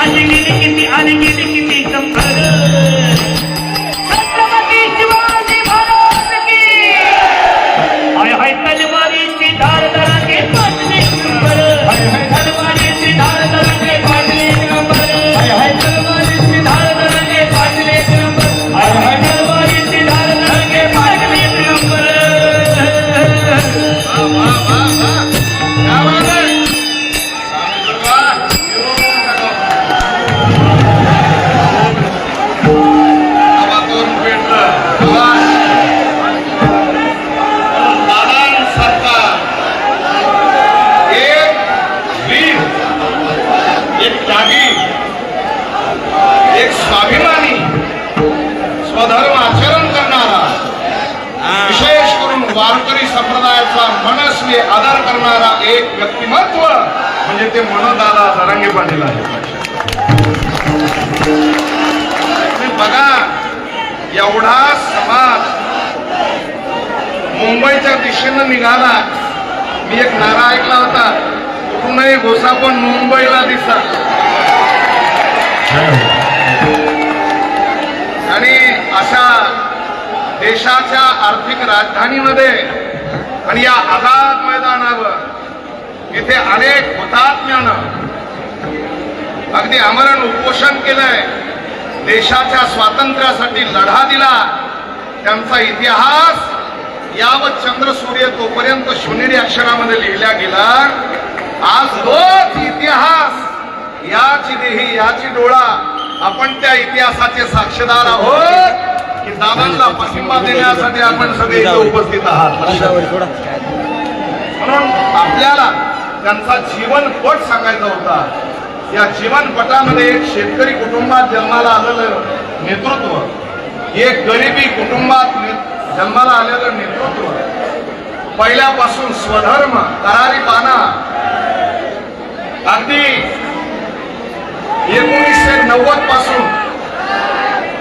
आली गेली किती आली गेली किती एक व्यक्तिमत्व म्हणजे ते मनोदादा जरांगे पाटील आहे तुम्ही बघा एवढा समाज मुंबईच्या दिशेनं निघाला. मी एक नारा ऐकला होता कुठूनही घोसा पण मुंबईला दिसा आणि अशा देशाच्या आर्थिक राजधानीमध्ये आणि या आझाद मैदानावर इथे अनेक हुतात्म्यानं अगदी आमरण उपोषण केलंय. देशाच्या स्वातंत्र्यासाठी लढा दिला त्यांचा इतिहास यावत चंद्र सूर्य तोपर्यंत सोनेरी अक्षरामध्ये लिहिला गेला. आज तोच इतिहास. याची देही याची डोळा. आपण त्या इतिहासाचे साक्षीदार आहोत की दादांना पाठिंबा देण्यासाठी आपण सगळे इथे उपस्थित आहात. म्हणून आपल्याला त्यांचा जीवनपट सांगायचा होता. या जीवनपटामध्ये एक शेतकरी कुटुंबात जन्माला आलेलं नेतृत्व एक गरिबी कुटुंबात जन्माला आलेलं नेतृत्व पहिल्यापासून स्वधर्म करारी पाना अगदी एकोणीसशे नव्वदपासून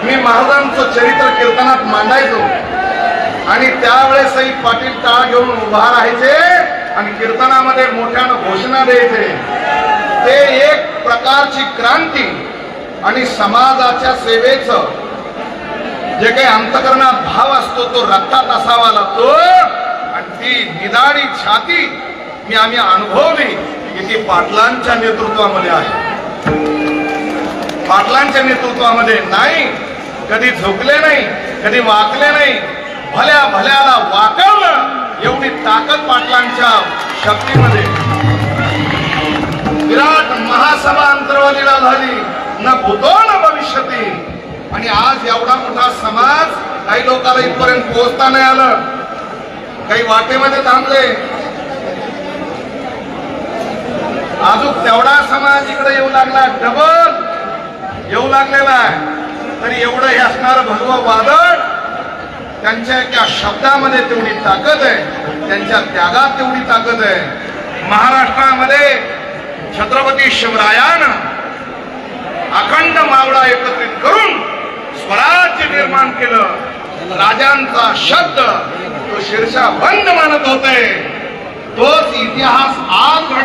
मी महाराजांचं चरित्र कीर्तनात मांडायचो. आणि त्यावेळेसही पाटील टाळ घेऊन उभा राहायचे. आणि कीर्तनामध्ये मोठ्यानं घोषणा द्यायचे. ते एक प्रकारची क्रांती आणि समाजाच्या सेवेचं जे काही अंतकरणात भाव असतो तो रक्तात असावा लागतो. आणि ती निदाडी छाती मी आम्ही अनुभवली की ती पाटलांच्या नेतृत्वामध्ये आहे. पाटलांच्या नेतृत्वामध्ये नाही कधी झुकले नाही कधी वाकले नाही भल्या भल्याला वाकवलं. शक्तीमध्ये. विराट महासभा अंतरवालीला झाली. न भूतो न भविष्यती. आणि आज एवढा मोठा समाज काही लोकांना इथपर्यंत पोहोचता नाही आलं. काही वाटेमध्ये थांबले. अजून तेवढा समाज इकडे येऊ लागला. डबल येऊ लागलेला आहे. तरी एवढं हे असणार भगवं वादळ त्यांच्या एका शब्दामध्ये तेवढी ताकद आहे. त्यांच्या त्यागात तेवढी ताकद आहे. महाराष्ट्रामध्ये छत्रपती शिवरायानं अखंड मावळा एकत्रित करून स्वराज्य निर्माण केलं. राजांचा शब्द तो शीर्षा बंद मानत होते. तोच इतिहास आज